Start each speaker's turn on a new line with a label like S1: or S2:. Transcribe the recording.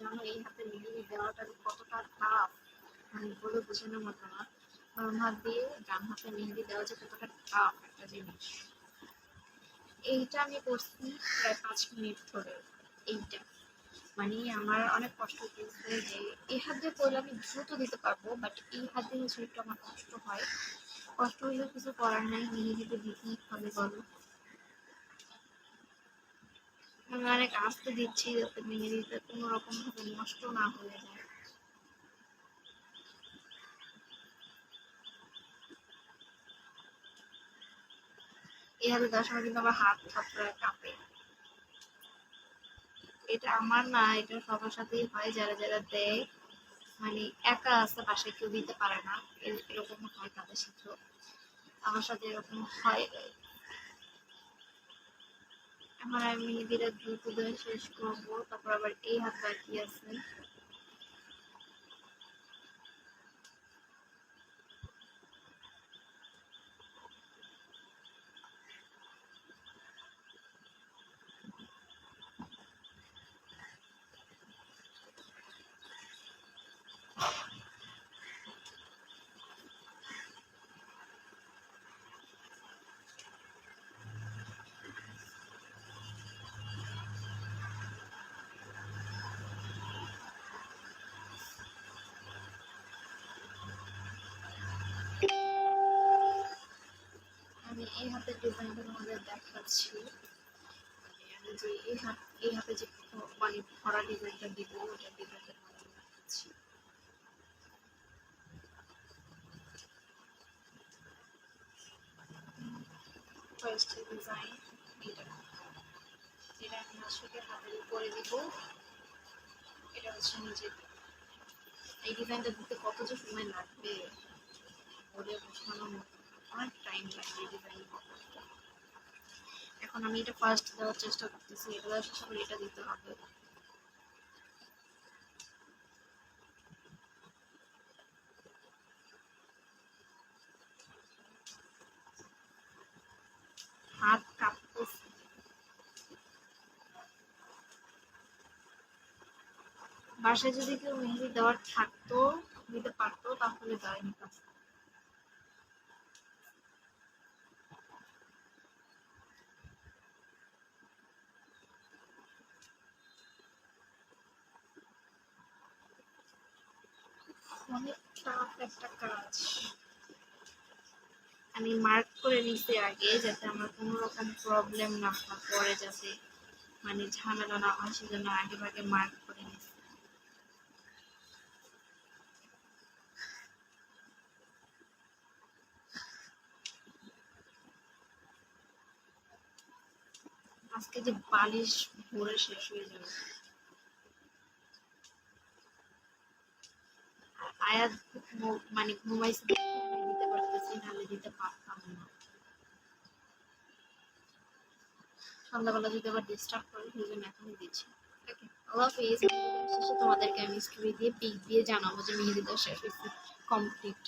S1: জানো, এই হাতে মেহেদি দেওয়াটা কতটা টাফ মানে বলে বোঝানোর মতো না। বাম হাত দিয়ে ডান হাতে মেহেদি দেওয়া যে কতটা টাফ একটা জিনিস। এইটা আমি করছি প্রায় পাঁচ মিনিট ধরে। এইটা। মানে আমার অনেক কষ্ট হয়েছে যে এই হাত দিয়ে করলে আমি দ্রুত দিতে পারব বাট এই হাত দিয়ে একটু আমার কষ্ট হয়, কষ্ট হলে কিছু করার নাই। মেহেদিতে দিতেই হবে, বলো। আমি অনেক আস্তে দিচ্ছি যাতে মেহেদিতে কোনো রকম ভাবে নষ্ট না হয়ে যায়। দেওয়ার কিন্তু আমার হাত কাঁপে। এটা আমার না, এটা সবার সাথেই হয়, যারা যারা দেয় মানে একা আছে, বাসায় কেউ দিতে পারে না এরকম হয় তাদের আমার সাথে এরকম হয়। এখন আমি মেহেদিরা দ্রুত শেষ করব তারপর আবার এই হাত বাকি আছে আমি এই হাতের ডিজাইনটা তোমাদের দেখাচ্ছি। মানে আমি যে এই হাত এই হাতে যে মানে ভরা ডিজাইনটা দিব, ওটা ডিজাইনটা ডিজাইন এটা এটা আমি এটা হচ্ছে এই কত যে সময় লাগবে বোঝানোর মতো। অনেক টাইম লাগবে ডিজাইন এখন আমি এটা ফার্স্ট দেওয়ার চেষ্টা করতেছি এটা দেওয়ার এটা দিতে হবে। হাত বাসায় যদি কেউ মেহেদি দেওয়ার থাকতো, দিতে পারতো, তাহলে দেওয়াই নিতাম অনেক টাফ একটা কাজ। আমি মার্ক করে নিছি আগে যাতে আমার কোনো রকম প্রবলেম না হয়, পরে যাতে মানে ঝামেলা না হয়, সেজন্য আগে ভাগে মার্ক করে নিছি। আজকে যে বালিশ ভরে শেষ হয়ে যাবে। আয়াত মানে ঘুমাইছে দিতে পারতেছি দিতে পারতাম না। সন্ধ্যাবেলা যদি আবার ডিস্টার্ব করে, সেই জন্য এখনই দিচ্ছি। আল্লাহ হাফিজ। শেষে তোমাদেরকে আমি স্টোরি দিয়ে পিক দিয়ে জানাব যে শেষ হয়েছে কমপ্লিট